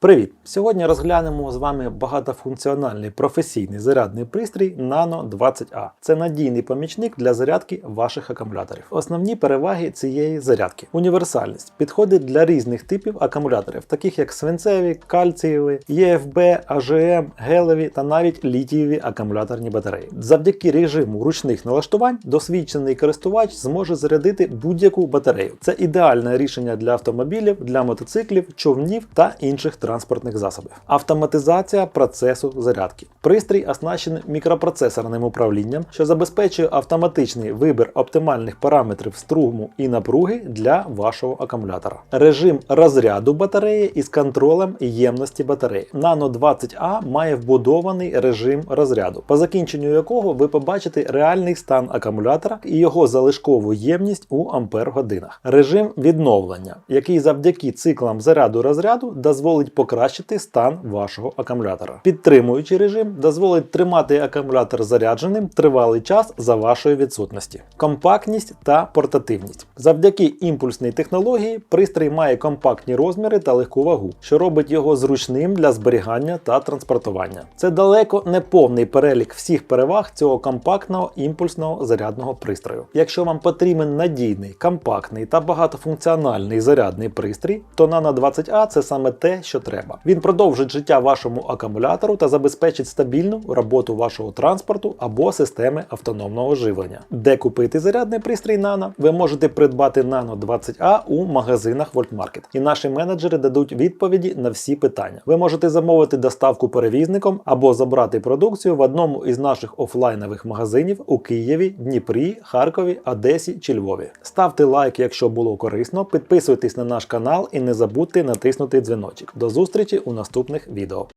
Привіт! Сьогодні розглянемо з вами багатофункціональний професійний зарядний пристрій Nano 20A. Це надійний помічник для зарядки ваших акумуляторів. Основні переваги цієї зарядки: універсальність підходить для різних типів акумуляторів, таких як свинцеві, кальцієві, ЄФБ, АЖМ, гелеві та навіть літієві акумуляторні батареї. Завдяки режиму ручних налаштувань досвідчений користувач зможе зарядити будь-яку батарею. Це ідеальне рішення для автомобілів, для мотоциклів, човнів та інших транспортних засобів. Автоматизація процесу зарядки. Пристрій оснащений мікропроцесорним управлінням, що забезпечує автоматичний вибір оптимальних параметрів струму і напруги для вашого акумулятора. Режим розряду батареї із контролем ємності батареї. Nano 20A має вбудований режим розряду, по закінченню якого ви побачите реальний стан акумулятора і його залишкову ємність у ампер-годинах. Режим відновлення, який завдяки циклам заряду розряду дозволить покращити стан вашого акумулятора. Підтримуючий режим дозволить тримати акумулятор зарядженим тривалий час за вашої відсутності. Компактність та портативність. Завдяки імпульсній технології пристрій має компактні розміри та легку вагу, що робить його зручним для зберігання та транспортування. Це далеко не повний перелік всіх переваг цього компактного імпульсного зарядного пристрою. Якщо вам потрібен надійний, компактний та багатофункціональний зарядний пристрій, то Nano 20A це саме те, що треба. Він продовжить життя вашому акумулятору та забезпечить стабільну роботу вашого транспорту або системи автономного живлення. Де купити зарядний пристрій Nano? Ви можете придбати Nano 20A у магазинах Voltmarket. І наші менеджери дадуть відповіді на всі питання. Ви можете замовити доставку перевізником або забрати продукцію в одному із наших офлайнових магазинів у Києві, Дніпрі, Харкові, Одесі чи Львові. Ставте лайк, якщо було корисно, підписуйтесь на наш канал і не забудьте натиснути дзвіночок. До зустрічі у наступних відео.